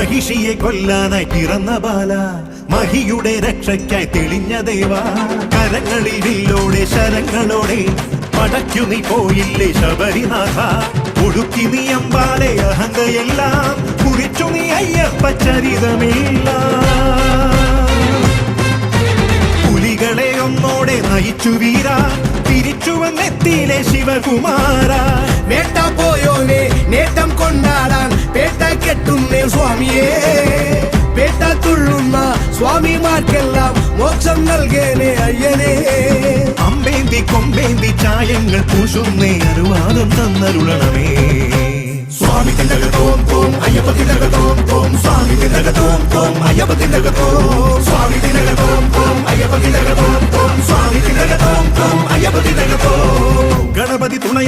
മഹിഷിയെ കൊല്ലാനായി പിറന്ന ബാല മഹിയുടെ രക്ഷയ്ക്കായി തെളിഞ്ഞ ദേവ. കരങ്ങളിൽ വില്ലോടെ ശരങ്ങളോടെ പടയ്ക്കു നീ പോയില്ലേ ശബരിനാഥ? ഒടുക്കി നീ അമ്പാലെ അഹങ്കയെല്ലാം കുറിച്ചു നീ അയ്യപ്പ ചരിതമില്ല. പുലികളെ ഒന്നോടെ നയിച്ചു വീരാ തിരിച്ചു വന്നെത്തിയിലെ ശിവകുമാര. വേട്ട പോയോ കെട്ടുന്നേ സ്വാമിയേ പേട്ട തുള്ളുന്ന സ്വാമിമാർക്കെല്ലാം മോക്ഷം നൽകേനെ അയ്യനേ അമ്പേന്തി കൊമ്പേന്തി ചായങ്ങൾ പൂശുന്നേ അനുവാദം തന്നരുളണമേ സ്വാമി തിണ്ടക തോം തോം അയ്യപ്പ തിണ്ടക തോം തോം സ്വാമി തിണ്ടക തോം തോം അയ്യപ്പ തിണ്ടക തോം സ്വാമി തിണ്ടക തോം തോം അയ്യപ്പ തിണ്ടക തോം തോം സ്വാമി തിണ്ടക തോം തോം അയ്യപ്പ തിണ്ടക തോം ഗണപതി തുണയ